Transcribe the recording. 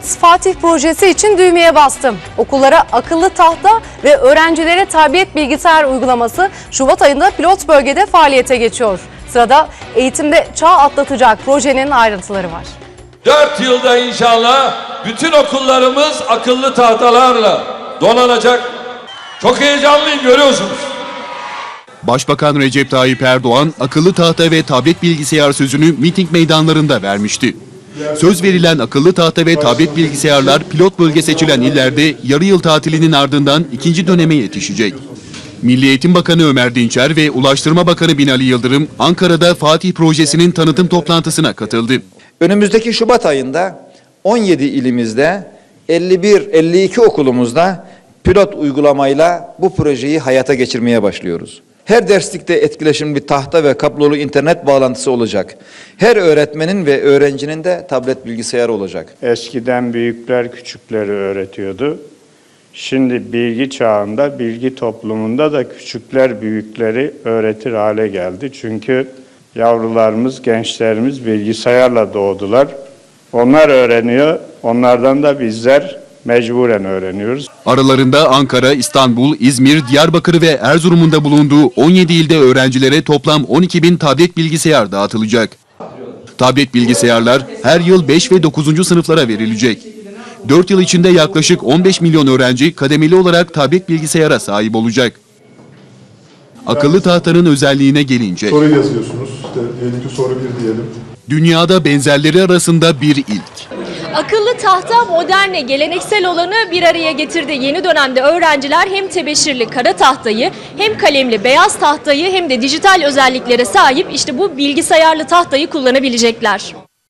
Fatih projesi için düğmeye bastım. Okullara akıllı tahta ve öğrencilere tablet bilgisayar uygulaması Şubat ayında pilot bölgede faaliyete geçiyor. Sırada eğitimde çağ atlatacak projenin ayrıntıları var. 4 yılda inşallah bütün okullarımız akıllı tahtalarla donanacak. Çok heyecanlıyım görüyorsunuz. Başbakan Recep Tayyip Erdoğan akıllı tahta ve tablet bilgisayar sözünü miting meydanlarında vermişti. Söz verilen akıllı tahta ve tablet bilgisayarlar pilot bölge seçilen illerde yarı yıl tatilinin ardından ikinci döneme yetişecek. Milli Eğitim Bakanı Ömer Dinçer ve Ulaştırma Bakanı Binali Yıldırım Ankara'da Fatih projesinin tanıtım toplantısına katıldı. Önümüzdeki Şubat ayında 17 ilimizde 51-52 okulumuzda pilot uygulamayla bu projeyi hayata geçirmeye başlıyoruz. Her derslikte etkileşimli tahta ve kablolu internet bağlantısı olacak. Her öğretmenin ve öğrencinin de tablet bilgisayarı olacak. Eskiden büyükler küçükleri öğretiyordu. Şimdi bilgi çağında, bilgi toplumunda da küçükler büyükleri öğretir hale geldi. Çünkü yavrularımız, gençlerimiz bilgisayarla doğdular. Onlar öğreniyor, onlardan da bizler mecburen öğreniyoruz. Aralarında Ankara, İstanbul, İzmir, Diyarbakır ve Erzurum'un da bulunduğu 17 ilde öğrencilere toplam 12 bin tablet bilgisayar dağıtılacak. Tablet bilgisayarlar her yıl 5 ve 9. sınıflara verilecek. 4 yıl içinde yaklaşık 15 milyon öğrenci kademeli olarak tablet bilgisayara sahip olacak. Akıllı tahtanın özelliğine gelince, Soru yazıyorsunuz. İşte diyelim ki soru bir diyelim. dünyada benzerleri arasında bir ilk. Akıllı tahta modernle geleneksel olanı bir araya getirdi. Yeni dönemde öğrenciler hem tebeşirli kara tahtayı hem kalemli beyaz tahtayı hem de dijital özelliklere sahip işte bu bilgisayarlı tahtayı kullanabilecekler.